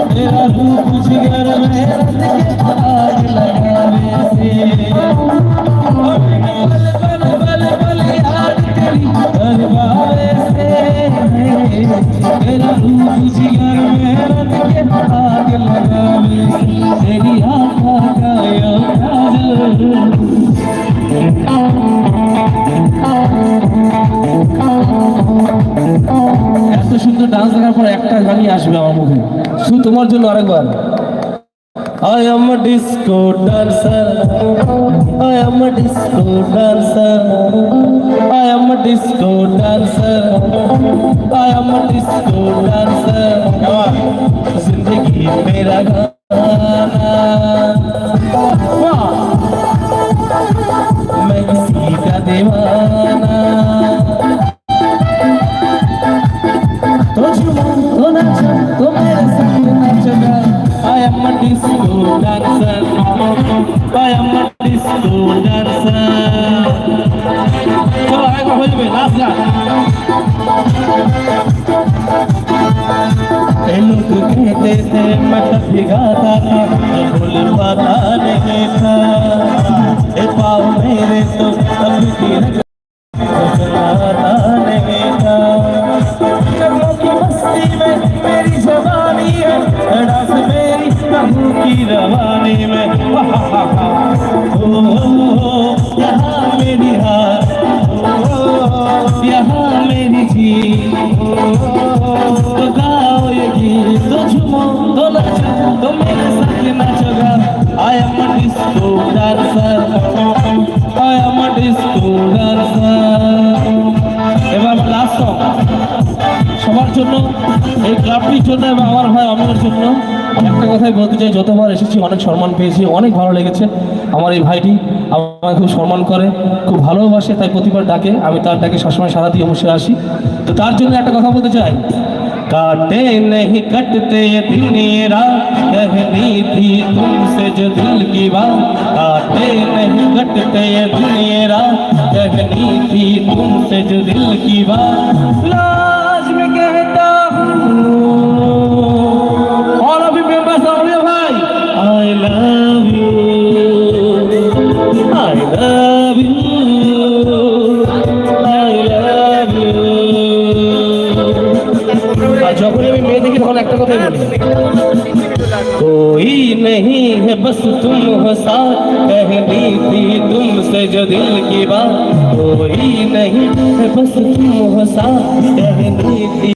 दरबार से तेरा रूप जिगर में रत के आग लगावे से बल बल बल बल याद तेरी दरबार से तेरा रूप जिगर में रत के आग लगावे से तेरी आँखों का यो काजल এত সুন্দর ডান্স দেখার পর একটা গানই আসবে আমার মুখে শুধু তোমার জন্য আরেকবার I am a disco dancer. I am a disco dancer. I am a disco dancer. I am a disco dancer. जिंदगी मेरा गाना am a disco dancer. I am a disco dancer. चलो आगे को खोज पे लास्ट जा तेनू तो कहते थे मैं कभी गाता था भूल पता नहीं था ए पाओ मेरे तो कभी की रवानी में ओ, यहाँ मेरी हार ओ, यहाँ मेरी जीत तो गाओ ये गीत तो झूमो तो नाचो तो मेरे साथ नाचोगा I am a disco dancer I am a disco সবার জন্য এই ক্লাবটির জন্য এবং আমার ভাই অমিনের জন্য একটা কথাই বলতে চাই যতবার এসেছি অনেক সম্মান পেয়েছি অনেক ভালো লেগেছে আমার এই ভাইটি আমাকে খুব সম্মান করে খুব ভালোবাসে তাই প্রতিবার ডাকে আমি তার ডাকে সবসময় সারা দিয়ে অবশ্যই আসি তো তার জন্য একটা কথা বলতে চাই काटे नहीं कटते ये दिन ये रात कहनी थी तुमसे जो दिल की बात काटे नहीं कटते ये दिन ये रात कहनी थी तुमसे जो दिल की बात love you I love you I love you আর যখন আমি মেয়ে দেখি তখন একটা কথাই বলি कोई नहीं है बस तुम हो साथ कहनी थी तुमसे जो दिल की बात कोई नहीं है बस तुम हो साथ कहनी थी